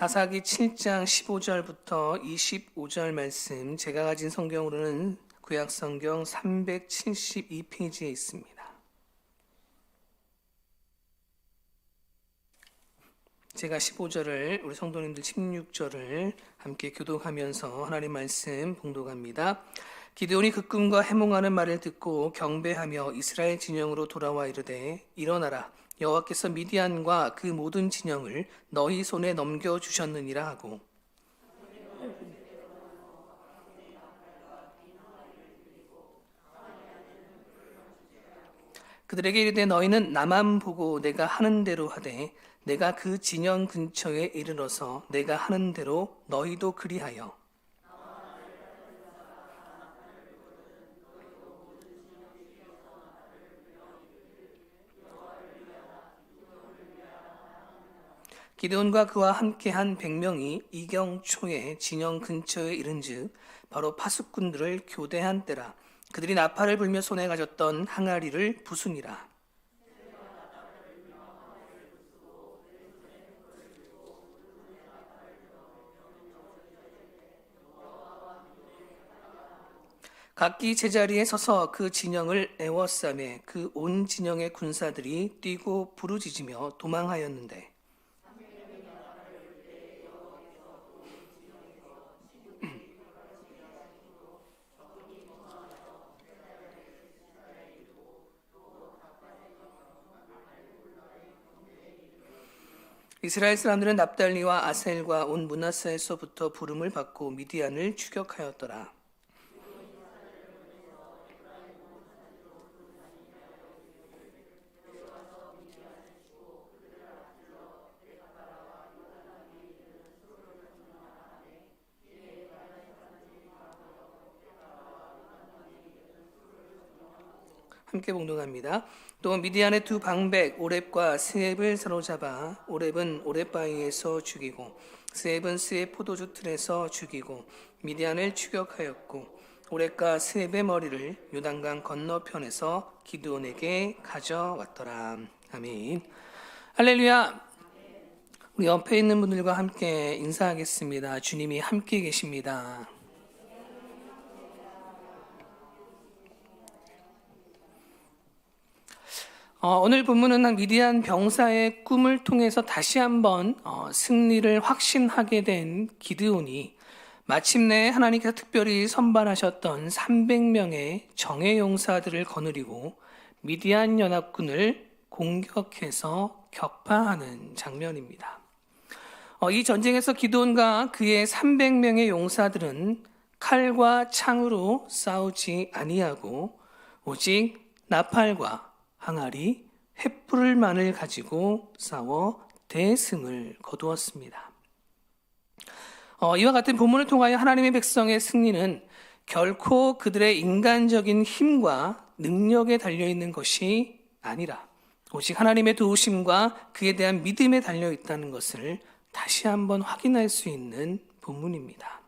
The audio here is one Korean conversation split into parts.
사사기 7장 15절부터 25절 말씀 제가 가진 성경으로는 구약 성경 372페이지에 있습니다. 제가 15절을 우리 성도님들 16절을 함께 교독하면서 하나님 말씀 봉독합니다. 기드온이 그 꿈과 해몽하는 말을 듣고 경배하며 이스라엘 진영으로 돌아와 이르되 일어나라 여호와께서 미디안과 그 모든 진영을 너희 손에 넘겨 주셨느니라 하고. 그들에게 이르되 너희는 나만 보고 내가 하는 대로 하되 내가 그 진영 근처에 이르러서 내가 하는 대로 너희도 그리하여 기드온과 그와 함께한 백명이 이경초에 진영 근처에 이른즉 바로 파수꾼들을 교대한 때라 그들이 나팔을 불며 손에 가졌던 항아리를 부수니라. 각기 제자리에 서서 그 진영을 애워싸매 그 온 진영의 군사들이 뛰고 부르짖으며 도망하였는데 이스라엘 사람들은 납달리와 아셀과 온 문하사에서부터 부름을 받고 미디안을 추격하였더라. 함께 봉독합니다. 또 미디안의 두 방백 오렙과 스앱을 사로잡아 오렙은 오렙바위에서 죽이고 스앱은 스앱 포도주 틀에서 죽이고 미디안을 추격하였고 오렙과 스앱의 머리를 요단강 건너편에서 기드온에게 가져왔더라. 아멘. 할렐루야. 우리 옆에 있는 분들과 함께 인사하겠습니다. 주님이 함께 계십니다. 어, 오늘 본문은 미디안 병사의 꿈을 통해서 다시 한번 어, 승리를 확신하게 된 기드온이 마침내 하나님께서 특별히 선발하셨던 300명의 정예 용사들을 거느리고 미디안 연합군을 공격해서 격파하는 장면입니다. 어, 이 전쟁에서 기드온과 그의 300명의 용사들은 칼과 창으로 싸우지 아니하고 오직 나팔과 항아리, 횃불만을 가지고 싸워 대승을 거두었습니다. 어, 이와 같은 본문을 통하여 하나님의 백성의 승리는 결코 그들의 인간적인 힘과 능력에 달려 있는 것이 아니라 오직 하나님의 도우심과 그에 대한 믿음에 달려 있다는 것을 다시 한번 확인할 수 있는 본문입니다.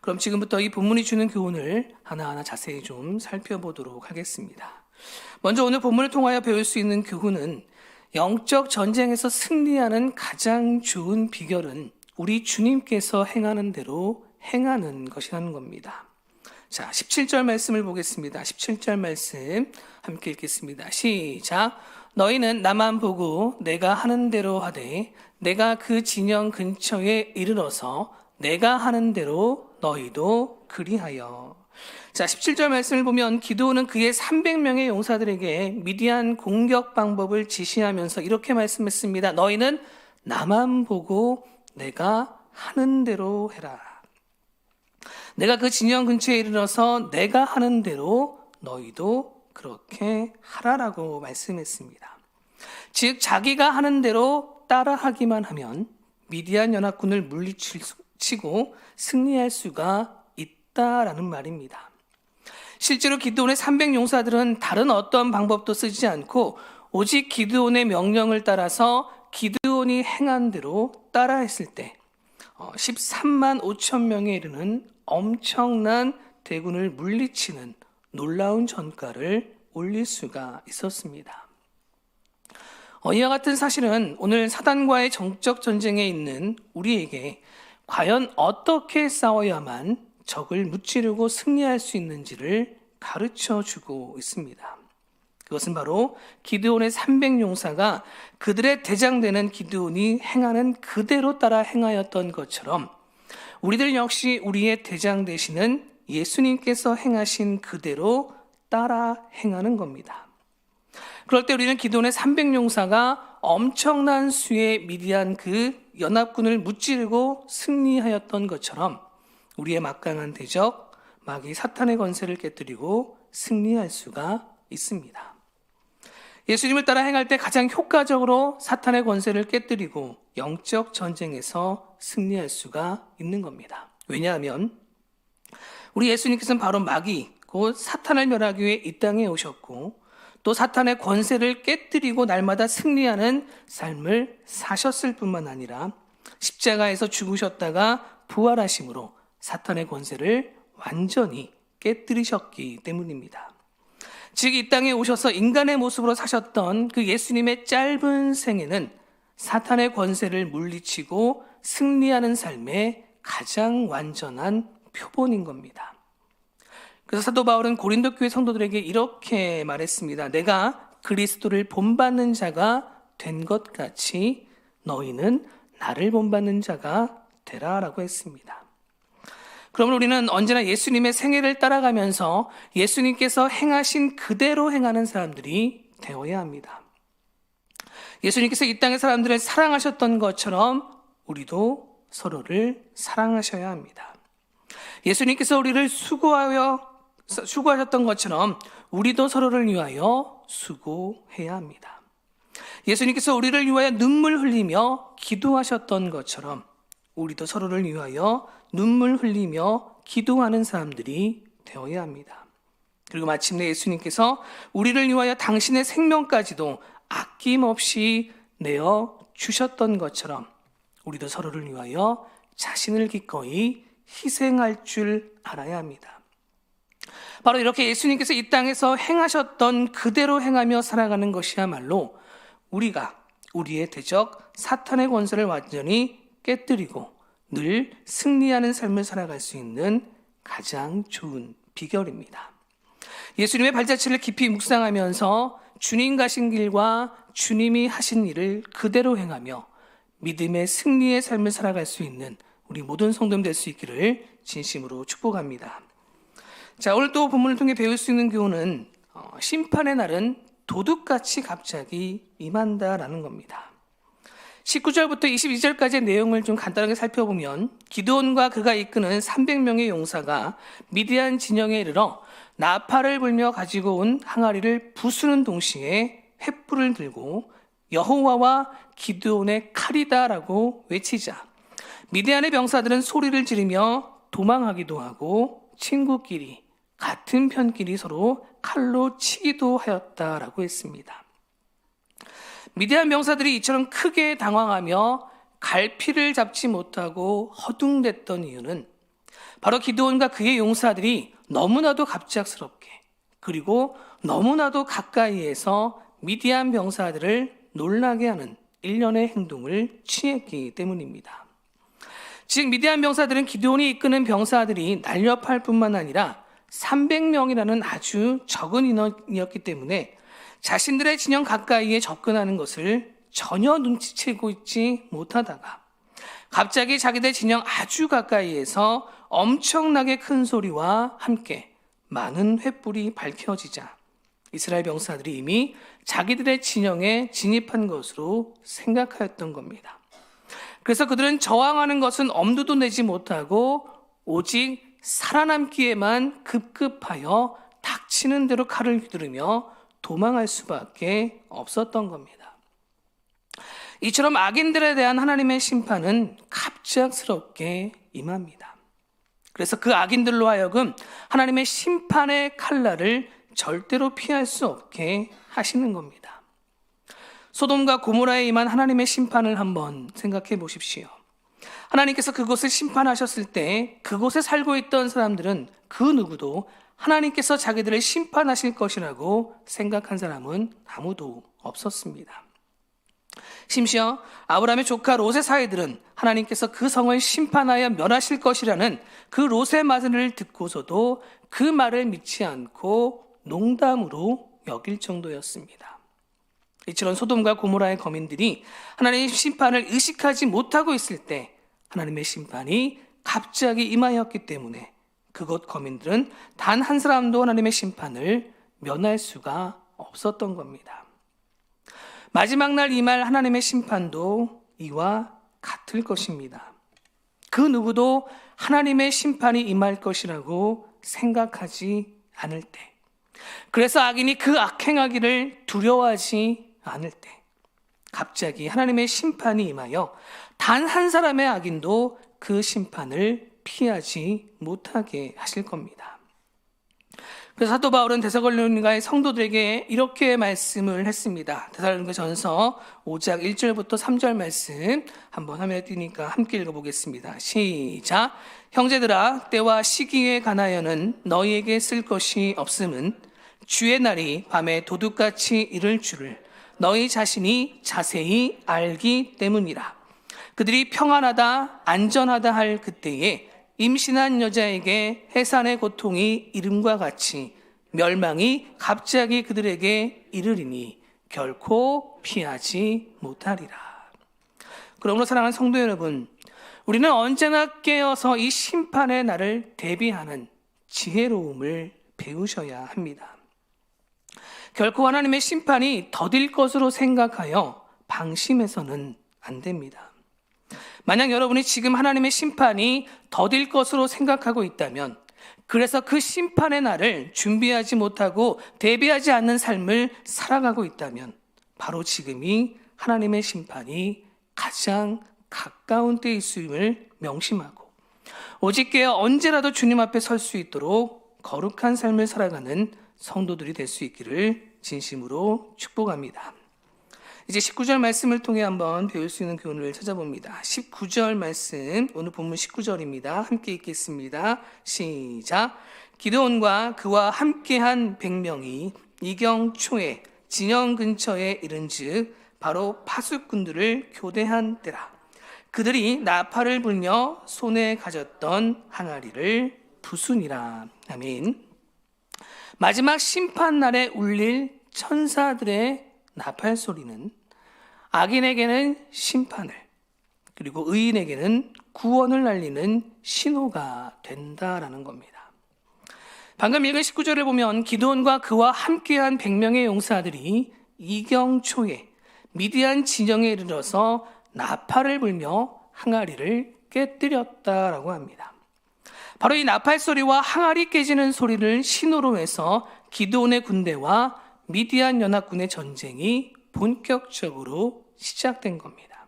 그럼 지금부터 이 본문이 주는 교훈을 하나하나 자세히 좀 살펴보도록 하겠습니다. 먼저 오늘 본문을 통하여 배울 수 있는 교훈은 영적 전쟁에서 승리하는 가장 좋은 비결은 우리 주님께서 행하는 대로 행하는 것이라는 겁니다. 자, 17절 말씀을 보겠습니다. 17절 말씀 함께 읽겠습니다. 시작. 너희는 나만 보고 내가 하는 대로 하되 내가 그 진영 근처에 이르러서 내가 하는 대로 너희도 그리하여 자, 17절 말씀을 보면 기도는 그의 300명의 용사들에게 미디안 공격 방법을 지시하면서 이렇게 말씀했습니다. 너희는 나만 보고 내가 하는 대로 해라. 내가 그 진영 근처에 이르러서 내가 하는 대로 너희도 그렇게 하라라고 말씀했습니다. 즉, 자기가 하는 대로 따라하기만 하면 미디안 연합군을 물리치고 승리할 수가 있다라는 말입니다. 실제로 기드온의 300 용사들은 다른 어떤 방법도 쓰지 않고 오직 기드온의 명령을 따라서 기드온이 행한 대로 따라했을 때 13만 어, 5천 명에 이르는 엄청난 대군을 물리치는 놀라운 전가를 올릴 수가 있었습니다. 어, 이와 같은 사실은 오늘 사단과의 정적 전쟁에 있는 우리에게 과연 어떻게 싸워야만 적을 무찌르고 승리할 수 있는지를 가르쳐 주고 있습니다. 그것은 바로 기드온의 300용사가 그들의 대장 되는 기드온이 행하는 그대로 따라 행하였던 것처럼 우리들 역시 우리의 대장 되시는 예수님께서 행하신 그대로 따라 행하는 겁니다. 그럴 때 우리는 기도원의 300용사가 엄청난 수의 미디안 그 연합군을 무찌르고 승리하였던 것처럼 우리의 막강한 대적, 마귀 사탄의 권세를 깨뜨리고 승리할 수가 있습니다. 예수님을 따라 행할 때 가장 효과적으로 사탄의 권세를 깨뜨리고 영적 전쟁에서 승리할 수가 있는 겁니다. 왜냐하면 우리 예수님께서는 바로 마귀, 곧 사탄을 멸하기 위해 이 땅에 오셨고 또 사탄의 권세를 깨뜨리고 날마다 승리하는 삶을 사셨을 뿐만 아니라 십자가에서 죽으셨다가 부활하심으로 사탄의 권세를 완전히 깨뜨리셨기 때문입니다. 즉, 이 땅에 오셔서 인간의 모습으로 사셨던 그 예수님의 짧은 생애는 사탄의 권세를 물리치고 승리하는 삶의 가장 완전한 표본인 겁니다. 그래서 사도 바울은 고린도 교회 성도들에게 이렇게 말했습니다. 내가 그리스도를 본받는 자가 된 것 같이 너희는 나를 본받는 자가 되라라고 했습니다. 그러면 우리는 언제나 예수님의 생애를 따라가면서 예수님께서 행하신 그대로 행하는 사람들이 되어야 합니다. 예수님께서 이 땅의 사람들을 사랑하셨던 것처럼 우리도 서로를 사랑하셔야 합니다. 예수님께서 우리를 수고하여 수고하셨던 것처럼 우리도 서로를 위하여 수고해야 합니다. 예수님께서 우리를 위하여 눈물 흘리며 기도하셨던 것처럼 우리도 서로를 위하여 눈물 흘리며 기도하는 사람들이 되어야 합니다. 그리고 마침내 예수님께서 우리를 위하여 당신의 생명까지도 아낌없이 내어 주셨던 것처럼 우리도 서로를 위하여 자신을 기꺼이 희생할 줄 알아야 합니다. 바로 이렇게 예수님께서 이 땅에서 행하셨던 그대로 행하며 살아가는 것이야말로 우리가 우리의 대적 사탄의 권세를 완전히 깨뜨리고 늘 승리하는 삶을 살아갈 수 있는 가장 좋은 비결입니다. 예수님의 발자취를 깊이 묵상하면서 주님 가신 길과 주님이 하신 일을 그대로 행하며 믿음의 승리의 삶을 살아갈 수 있는 우리 모든 성도님 될 수 있기를 진심으로 축복합니다. 자, 오늘 또 본문을 통해 배울 수 있는 교훈은 어, 심판의 날은 도둑같이 갑자기 임한다라는 겁니다. 19절부터 22절까지의 내용을 좀 간단하게 살펴보면 기드온과 그가 이끄는 300명의 용사가 미디안 진영에 이르러 나팔을 불며 가지고 온 항아리를 부수는 동시에 횃불을 들고 여호와와 기드온의 칼이다라고 외치자 미디안의 병사들은 소리를 지르며 도망하기도 하고 친구끼리 같은 편끼리 서로 칼로 치기도 하였다라고 했습니다. 미디안 병사들이 이처럼 크게 당황하며 갈피를 잡지 못하고 허둥댔던 이유는 바로 기드온과 그의 용사들이 너무나도 갑작스럽게 그리고 너무나도 가까이에서 미디안 병사들을 놀라게 하는 일련의 행동을 취했기 때문입니다. 즉 미디안 병사들은 기드온이 이끄는 병사들이 날렵할 뿐만 아니라 300명이라는 아주 적은 인원이었기 때문에 자신들의 진영 가까이에 접근하는 것을 전혀 눈치채고 있지 못하다가 갑자기 자기들 진영 아주 가까이에서 엄청나게 큰 소리와 함께 많은 횃불이 밝혀지자 이스라엘 병사들이 이미 자기들의 진영에 진입한 것으로 생각하였던 겁니다. 그래서 그들은 저항하는 것은 엄두도 내지 못하고 오직 살아남기에만 급급하여 닥치는 대로 칼을 휘두르며 도망할 수밖에 없었던 겁니다. 이처럼 악인들에 대한 하나님의 심판은 갑작스럽게 임합니다. 그래서 그 악인들로 하여금 하나님의 심판의 칼날을 절대로 피할 수 없게 하시는 겁니다. 소돔과 고모라에 임한 하나님의 심판을 한번 생각해 보십시오. 하나님께서 그곳을 심판하셨을 때 그곳에 살고 있던 사람들은 그 누구도 하나님께서 자기들을 심판하실 것이라고 생각한 사람은 아무도 없었습니다. 심지어 아브라함의 조카 롯의 사이들은 하나님께서 그 성을 심판하여 멸하실 것이라는 그 롯의 말을 듣고서도 그 말을 믿지 않고 농담으로 여길 정도였습니다. 이처럼 소돔과 고모라의 거민들이 하나님의 심판을 의식하지 못하고 있을 때 하나님의 심판이 갑자기 임하였기 때문에 그곳 거민들은 단 한 사람도 하나님의 심판을 면할 수가 없었던 겁니다. 마지막 날이말 하나님의 심판도 이와 같을 것입니다. 그 누구도 하나님의 심판이 임할 것이라고 생각하지 않을 때. 그래서 악인이 그 악행하기를 두려워하지 않을 때. 갑자기 하나님의 심판이 임하여 단 한 사람의 악인도 그 심판을 피하지 못하게 하실 겁니다. 그래서 사도 바울은 데살로니가의 성도들에게 이렇게 말씀을 했습니다. 데살로니가 전서 5장 1절부터 3절 말씀 한번 화면에 띄니까 함께 읽어보겠습니다. 시작. 형제들아 때와 시기에 관하여는 너희에게 쓸 것이 없음은 주의 날이 밤에 도둑같이 이를 줄을 너희 자신이 자세히 알기 때문이라. 그들이 평안하다 안전하다 할 그때에 임신한 여자에게 해산의 고통이 이름과 같이 멸망이 갑자기 그들에게 이르리니 결코 피하지 못하리라. 그러므로 사랑하는 성도 여러분, 우리는 언제나 깨어서 이 심판의 날을 대비하는 지혜로움을 배우셔야 합니다. 결코 하나님의 심판이 더딜 것으로 생각하여 방심해서는 안 됩니다. 만약 여러분이 지금 하나님의 심판이 더딜 것으로 생각하고 있다면, 그래서 그 심판의 날을 준비하지 못하고 대비하지 않는 삶을 살아가고 있다면, 바로 지금이 하나님의 심판이 가장 가까운 때일 수임을 명심하고, 오직 깨어 언제라도 주님 앞에 설 수 있도록 거룩한 삶을 살아가는 성도들이 될 수 있기를 진심으로 축복합니다. 이제 19절 말씀을 통해 한번 배울 수 있는 교훈을 찾아봅니다. 19절 말씀, 오늘 본문 19절입니다. 함께 읽겠습니다. 시작. 기드온과 그와 함께한 백명이 이경 초에 진영 근처에 이른즉 바로 파수꾼들을 교대한 때라. 그들이 나팔을 불며 손에 가졌던 항아리를 부순이라. 아멘. 마지막 심판 날에 울릴 천사들의 나팔 소리는 악인에게는 심판을 그리고 의인에게는 구원을 날리는 신호가 된다라는 겁니다. 방금 읽은 19절을 보면 기도원과 그와 함께한 100명의 용사들이 이경초에 미디안 진영에 이르러서 나팔을 불며 항아리를 깨뜨렸다라고 합니다. 바로 이 나팔 소리와 항아리 깨지는 소리를 신호로 해서 기도원의 군대와 미디안 연합군의 전쟁이 본격적으로 시작된 겁니다.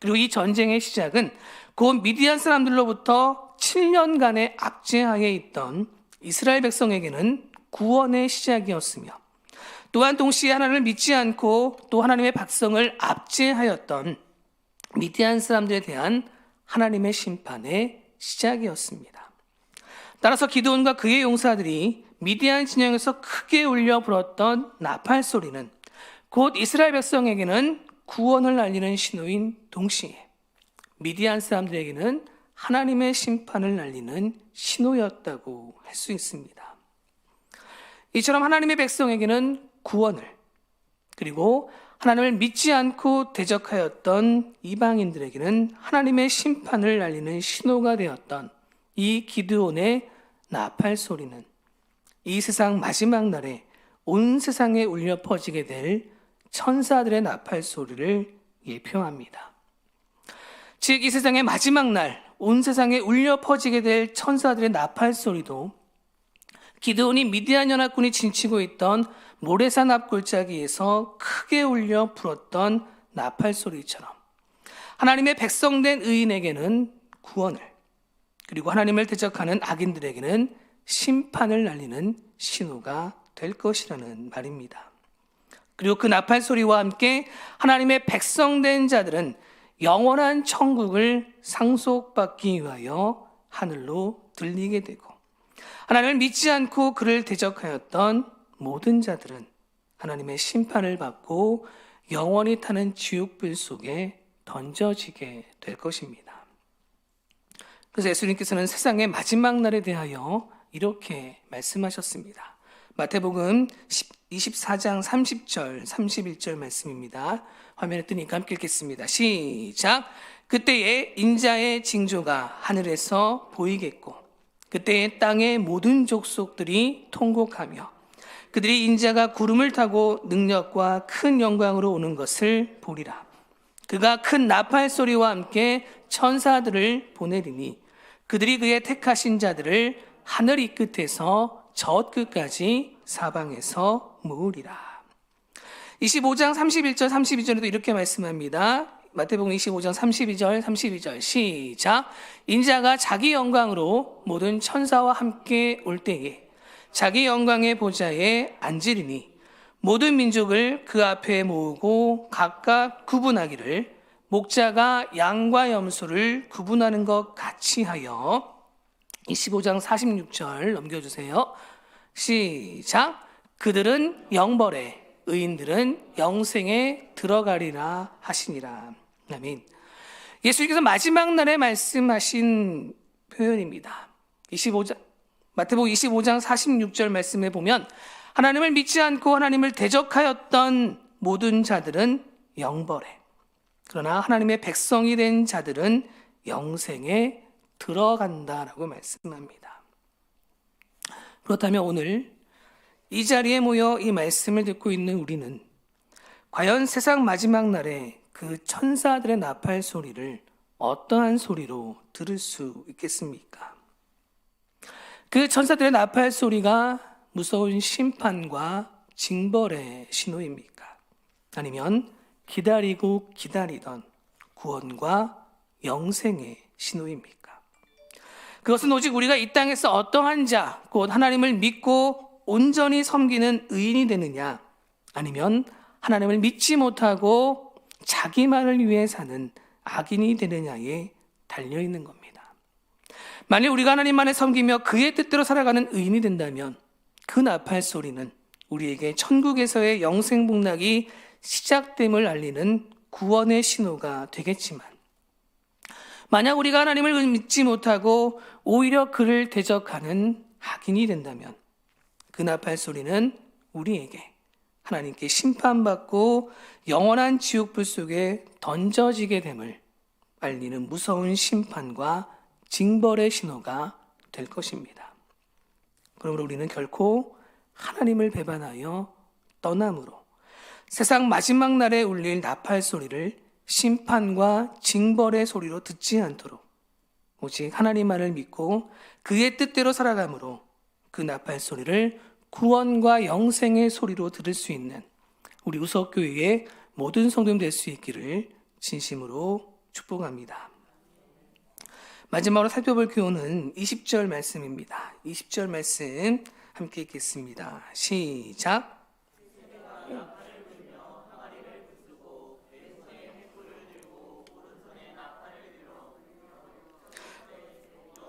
그리고 이 전쟁의 시작은 곧 미디안 사람들로부터 7년간의 압제하에 있던 이스라엘 백성에게는 구원의 시작이었으며 또한 동시에 하나님을 믿지 않고 또 하나님의 백성을 압제하였던 미디안 사람들에 대한 하나님의 심판의 시작이었습니다. 따라서 기도원과 그의 용사들이 미디안 진영에서 크게 울려 불었던 나팔 소리는 곧 이스라엘 백성에게는 구원을 알리는 신호인 동시에 미디안 사람들에게는 하나님의 심판을 날리는 신호였다고 할 수 있습니다. 이처럼 하나님의 백성에게는 구원을 그리고 하나님을 믿지 않고 대적하였던 이방인들에게는 하나님의 심판을 날리는 신호가 되었던 이 기드온의 나팔 소리는 이 세상 마지막 날에 온 세상에 울려 퍼지게 될 천사들의 나팔 소리를 예표합니다. 즉, 이 세상의 마지막 날, 온 세상에 울려 퍼지게 될 천사들의 나팔 소리도 기드온이 미디안 연합군이 진치고 있던 모래산 앞 골짜기에서 크게 울려 불었던 나팔 소리처럼 하나님의 백성된 의인에게는 구원을 그리고 하나님을 대적하는 악인들에게는 심판을 날리는 신호가 될 것이라는 말입니다. 그리고 그 나팔 소리와 함께 하나님의 백성된 자들은 영원한 천국을 상속받기 위하여 하늘로 들리게 되고 하나님을 믿지 않고 그를 대적하였던 모든 자들은 하나님의 심판을 받고 영원히 타는 지옥불 속에 던져지게 될 것입니다. 그래서 예수님께서는 세상의 마지막 날에 대하여 이렇게 말씀하셨습니다. 마태복음 24장 30절, 31절 말씀입니다. 화면에 뜨니까 함께 읽겠습니다. 시작. 그때에 인자의 징조가 하늘에서 보이겠고, 그때에 땅의 모든 족속들이 통곡하며, 그들이 인자가 구름을 타고 능력과 큰 영광으로 오는 것을 보리라. 그가 큰 나팔 소리와 함께 천사들을 보내리니, 그들이 그의 택하신 자들을 하늘 이 끝에서 저 끝까지 사방에서 모으리라. 25장 31절 32절에도 이렇게 말씀합니다. 마태복음 25장 32절 32절 시작 인자가 자기 영광으로 모든 천사와 함께 올 때에 자기 영광의 보좌에 앉으리니 모든 민족을 그 앞에 모으고 각각 구분하기를 목자가 양과 염소를 구분하는 것 같이 하여 25장 46절 넘겨주세요. 시작. 그들은 영벌에, 의인들은 영생에 들어가리라 하시니라. 아멘. 예수님께서 마지막 날에 말씀하신 표현입니다. 25장, 마태복음 25장 46절 말씀에 보면 하나님을 믿지 않고 하나님을 대적하였던 모든 자들은 영벌에, 그러나 하나님의 백성이 된 자들은 영생에 들어간다라고 말씀합니다. 그렇다면 오늘 이 자리에 모여 이 말씀을 듣고 있는 우리는 과연 세상 마지막 날에 그 천사들의 나팔 소리를 어떠한 소리로 들을 수 있겠습니까? 그 천사들의 나팔 소리가 무서운 심판과 징벌의 신호입니까? 아니면 기다리고 기다리던 구원과 영생의 신호입니까? 그것은 오직 우리가 이 땅에서 어떠한 자, 곧 하나님을 믿고 온전히 섬기는 의인이 되느냐, 아니면 하나님을 믿지 못하고 자기만을 위해 사는 악인이 되느냐에 달려 있는 겁니다. 만일 우리가 하나님만을 섬기며 그의 뜻대로 살아가는 의인이 된다면 그 나팔 소리는 우리에게 천국에서의 영생 복락이 시작됨을 알리는 구원의 신호가 되겠지만 만약 우리가 하나님을 믿지 못하고 오히려 그를 대적하는 악인이 된다면 그 나팔 소리는 우리에게 하나님께 심판받고 영원한 지옥불 속에 던져지게 됨을 알리는 무서운 심판과 징벌의 신호가 될 것입니다. 그러므로 우리는 결코 하나님을 배반하여 떠남으로 세상 마지막 날에 울릴 나팔 소리를 심판과 징벌의 소리로 듣지 않도록 오직 하나님만을 믿고 그의 뜻대로 살아감으로 그 나팔 소리를 구원과 영생의 소리로 들을 수 있는 우리 우석교회의 모든 성도님 될 수 있기를 진심으로 축복합니다. 마지막으로 살펴볼 교훈은 20절 말씀입니다. 20절 말씀 함께 읽겠습니다. 시작.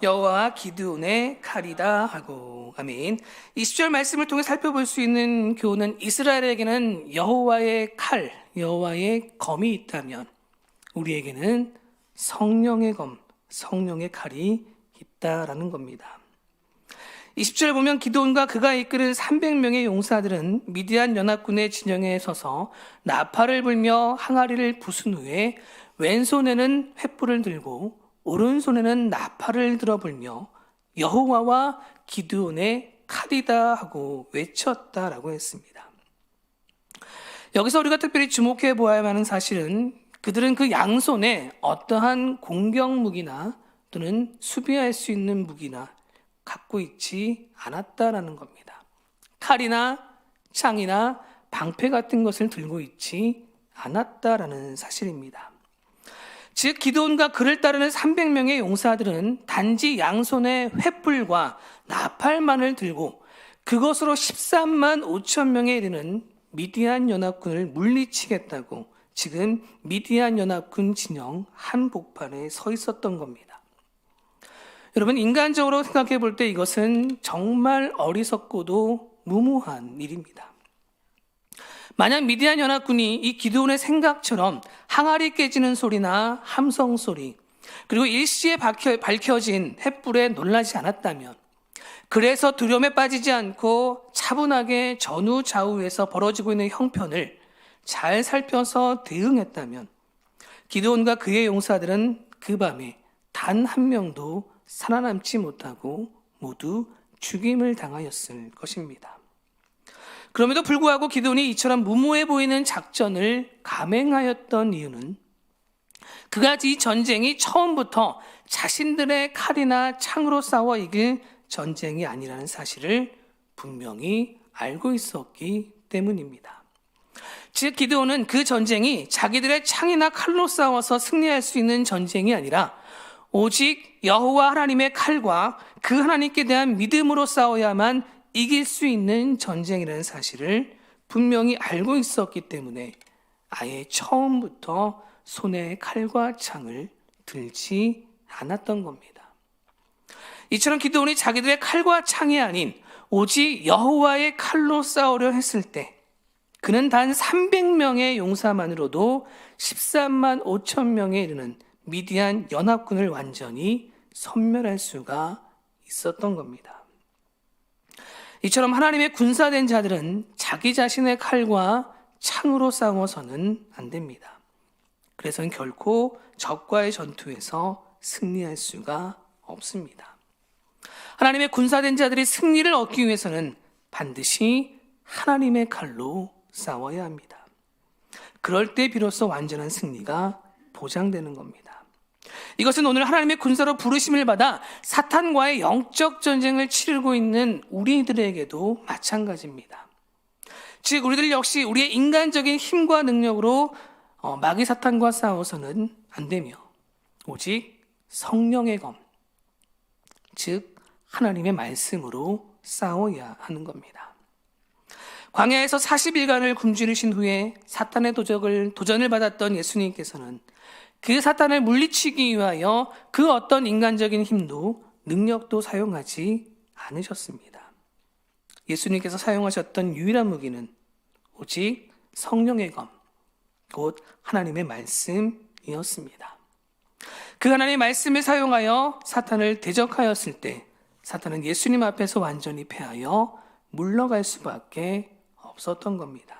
여호와 기드온의 칼이다 하고 아멘. 20절 말씀을 통해 살펴볼 수 있는 교훈은 이스라엘에게는 여호와의 칼, 여호와의 검이 있다면 우리에게는 성령의 검, 성령의 칼이 있다라는 겁니다. 20절 보면 기도원과 그가 이끄는 300명의 용사들은 미디안 연합군의 진영에 서서 나팔을 불며 항아리를 부순 후에 왼손에는 횃불을 들고 오른손에는 나팔을 들어불며 여호와와 기드온의 칼이다 하고 외쳤다라고 했습니다. 여기서 우리가 특별히 주목해 보아야 하는 사실은 그들은 그 양손에 어떠한 공격 무기나 또는 수비할 수 있는 무기나 갖고 있지 않았다라는 겁니다. 칼이나 창이나 방패 같은 것을 들고 있지 않았다라는 사실입니다. 즉 기도원과 그를 따르는 300명의 용사들은 단지 양손에 횃불과 나팔만을 들고 그것으로 13만 5천 명에 이르는 미디안 연합군을 물리치겠다고 지금 미디안 연합군 진영 한복판에 서 있었던 겁니다. 여러분 인간적으로 생각해 볼 때 이것은 정말 어리석고도 무모한 일입니다. 만약 미디안 연합군이 이 기드온의 생각처럼 항아리 깨지는 소리나 함성 소리, 그리고 일시에 밝혀, 밝혀 진 횃불에 놀라지 않았다면, 그래서 두려움에 빠지지 않고 차분하게 전후 좌우에서 벌어지고 있는 형편을 잘 살펴서 대응했다면, 기드온과 그의 용사들은 그 밤에 단 한 명도 살아남지 못하고 모두 죽임을 당하였을 것입니다. 그럼에도 불구하고 기드온이 이처럼 무모해 보이는 작전을 감행하였던 이유는 그가 이 전쟁이 처음부터 자신들의 칼이나 창으로 싸워 이길 전쟁이 아니라는 사실을 분명히 알고 있었기 때문입니다. 즉 기드온은 그 전쟁이 자기들의 창이나 칼로 싸워서 승리할 수 있는 전쟁이 아니라 오직 여호와 하나님의 칼과 그 하나님께 대한 믿음으로 싸워야만 이길 수 있는 전쟁이라는 사실을 분명히 알고 있었기 때문에 아예 처음부터 손에 칼과 창을 들지 않았던 겁니다. 이처럼 기도원이 자기들의 칼과 창이 아닌 오직 여호와의 칼로 싸우려 했을 때 그는 단 300명의 용사만으로도 13만 5천 명에 이르는 미디안 연합군을 완전히 섬멸할 수가 있었던 겁니다. 이처럼 하나님의 군사된 자들은 자기 자신의 칼과 창으로 싸워서는 안 됩니다. 그래서는 결코 적과의 전투에서 승리할 수가 없습니다. 하나님의 군사된 자들이 승리를 얻기 위해서는 반드시 하나님의 칼로 싸워야 합니다. 그럴 때 비로소 완전한 승리가 보장되는 겁니다. 이것은 오늘 하나님의 군사로 부르심을 받아 사탄과의 영적 전쟁을 치르고 있는 우리들에게도 마찬가지입니다. 즉, 우리들 역시 우리의 인간적인 힘과 능력으로 어, 마귀 사탄과 싸워서는 안 되며, 오직 성령의 검, 즉, 하나님의 말씀으로 싸워야 하는 겁니다. 광야에서 40일간을 굶주리신 후에 사탄의 도적을, 도전을 받았던 예수님께서는 그 사탄을 물리치기 위하여 그 어떤 인간적인 힘도 능력도 사용하지 않으셨습니다. 예수님께서 사용하셨던 유일한 무기는 오직 성령의 검, 곧 하나님의 말씀이었습니다. 그 하나님의 말씀을 사용하여 사탄을 대적하였을 때 사탄은 예수님 앞에서 완전히 패하여 물러갈 수밖에 없었던 겁니다.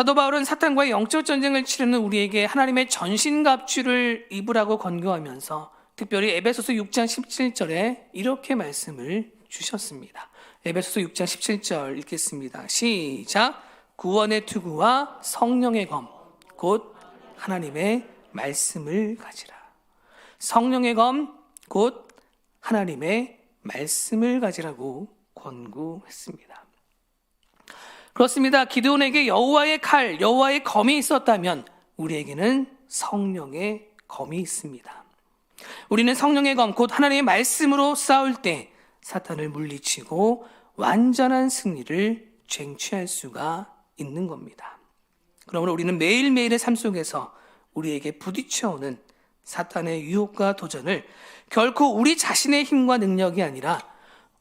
사도 바울은 사탄과의 영적 전쟁을 치르는 우리에게 하나님의 전신갑주를 입으라고 권고하면서 특별히 에베소서 6장 17절에 이렇게 말씀을 주셨습니다. 에베소서 6장 17절 읽겠습니다. 시작. 구원의 투구와 성령의 검, 곧 하나님의 말씀을 가지라. 성령의 검, 곧 하나님의 말씀을 가지라고 권고했습니다. 그렇습니다. 기드온에게 여호와의 칼, 여호와의 검이 있었다면 우리에게는 성령의 검이 있습니다. 우리는 성령의 검, 곧 하나님의 말씀으로 싸울 때 사탄을 물리치고 완전한 승리를 쟁취할 수가 있는 겁니다. 그러므로 우리는 매일매일의 삶 속에서 우리에게 부딪혀오는 사탄의 유혹과 도전을 결코 우리 자신의 힘과 능력이 아니라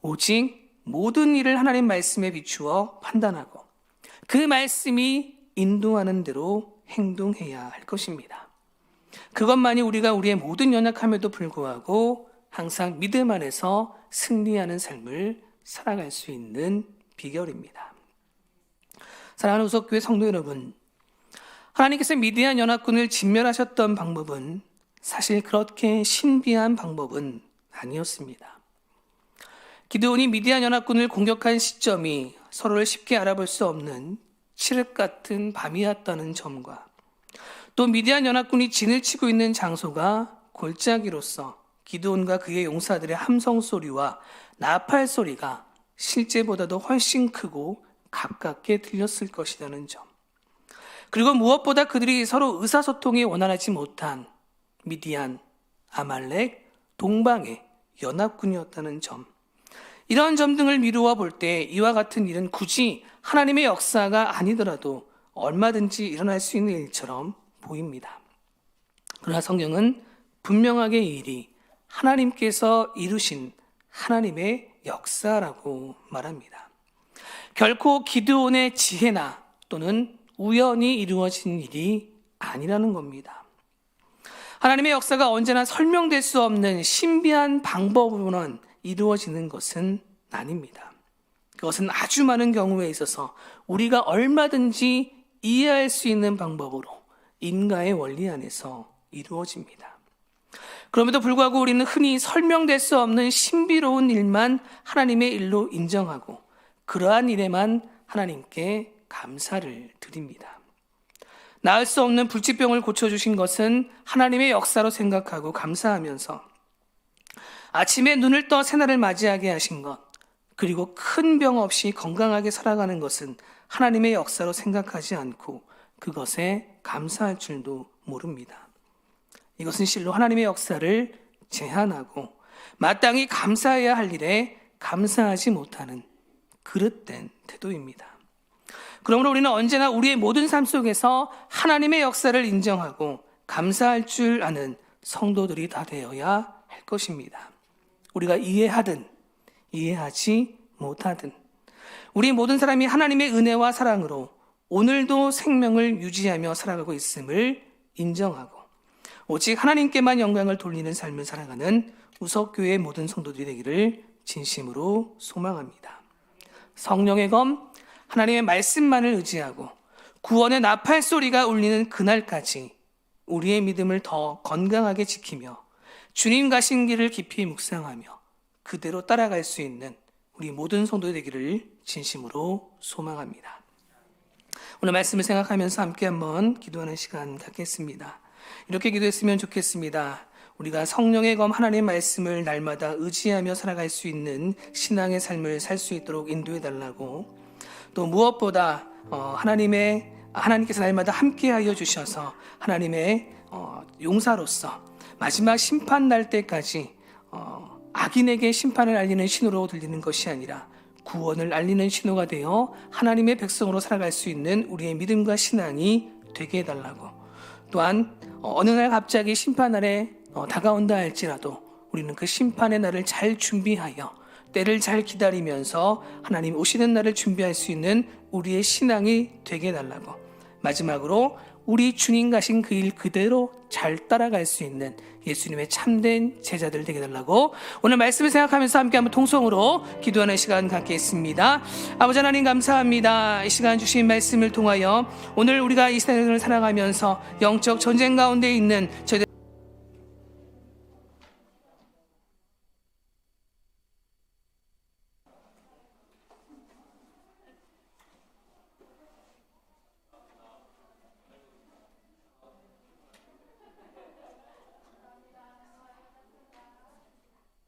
오직 모든 일을 하나님 말씀에 비추어 판단하고 그 말씀이 인도하는 대로 행동해야 할 것입니다. 그것만이 우리가 우리의 모든 연약함에도 불구하고 항상 믿음 안에서 승리하는 삶을 살아갈 수 있는 비결입니다. 사랑하는 우석교회 성도 여러분, 하나님께서 미디안 연합군을 진멸하셨던 방법은 사실 그렇게 신비한 방법은 아니었습니다. 기드온이 미디안 연합군을 공격한 시점이 서로를 쉽게 알아볼 수 없는 칠흑 같은 밤이었다는 점과 또 미디안 연합군이 진을 치고 있는 장소가 골짜기로서 기드온과 그의 용사들의 함성 소리와 나팔 소리가 실제보다도 훨씬 크고 가깝게 들렸을 것이라는 점. 그리고 무엇보다 그들이 서로 의사소통이 원활하지 못한 미디안, 아말렉, 동방의 연합군이었다는 점. 이런 점 등을 미루어 볼 때 이와 같은 일은 굳이 하나님의 역사가 아니더라도 얼마든지 일어날 수 있는 일처럼 보입니다. 그러나 성경은 분명하게 이 일이 하나님께서 이루신 하나님의 역사라고 말합니다. 결코 기드온의 지혜나 또는 우연히 이루어진 일이 아니라는 겁니다. 하나님의 역사가 언제나 설명될 수 없는 신비한 방법으로는 이루어지는 것은 아닙니다. 그것은 아주 많은 경우에 있어서 우리가 얼마든지 이해할 수 있는 방법으로 인가의 원리 안에서 이루어집니다. 그럼에도 불구하고 우리는 흔히 설명될 수 없는 신비로운 일만 하나님의 일로 인정하고 그러한 일에만 하나님께 감사를 드립니다. 나을 수 없는 불치병을 고쳐주신 것은 하나님의 역사로 생각하고 감사하면서 아침에 눈을 떠 새날을 맞이하게 하신 것, 그리고 큰 병 없이 건강하게 살아가는 것은 하나님의 역사로 생각하지 않고 그것에 감사할 줄도 모릅니다. 이것은 실로 하나님의 역사를 제한하고 마땅히 감사해야 할 일에 감사하지 못하는 그릇된 태도입니다. 그러므로 우리는 언제나 우리의 모든 삶 속에서 하나님의 역사를 인정하고 감사할 줄 아는 성도들이 다 되어야 할 것입니다. 우리가 이해하든 이해하지 못하든 우리 모든 사람이 하나님의 은혜와 사랑으로 오늘도 생명을 유지하며 살아가고 있음을 인정하고 오직 하나님께만 영광을 돌리는 삶을 살아가는 우석교회의 모든 성도들이 되기를 진심으로 소망합니다. 성령의 검 하나님의 말씀만을 의지하고 구원의 나팔 소리가 울리는 그날까지 우리의 믿음을 더 건강하게 지키며 주님 가신 길을 깊이 묵상하며 그대로 따라갈 수 있는 우리 모든 성도 되기를 진심으로 소망합니다. 오늘 말씀을 생각하면서 함께 한번 기도하는 시간 갖겠습니다. 이렇게 기도했으면 좋겠습니다. 우리가 성령의 검 하나님의 말씀을 날마다 의지하며 살아갈 수 있는 신앙의 삶을 살 수 있도록 인도해 달라고 또 무엇보다 어, 하나님의 하나님께서 날마다 함께하여 주셔서 하나님의 어, 용사로서 마지막 심판 날 때까지 어, 악인에게 심판을 알리는 신호로 들리는 것이 아니라 구원을 알리는 신호가 되어 하나님의 백성으로 살아갈 수 있는 우리의 믿음과 신앙이 되게 해달라고. 또한 어, 어느 날 갑자기 심판 날에 어, 다가온다 할지라도 우리는 그 심판의 날을 잘 준비하여 때를 잘 기다리면서 하나님 오시는 날을 준비할 수 있는 우리의 신앙이 되게 해달라고. 마지막으로 우리 주님 가신 그 일 그대로 잘 따라갈 수 있는 예수님의 참된 제자들 되게 달라고 오늘 말씀을 생각하면서 함께 한번 통성으로 기도하는 시간 갖겠습니다. 아버지 하나님 감사합니다. 이 시간 주신 말씀을 통하여 오늘 우리가 이 세상을 살아가면서 영적 전쟁 가운데 있는 저희들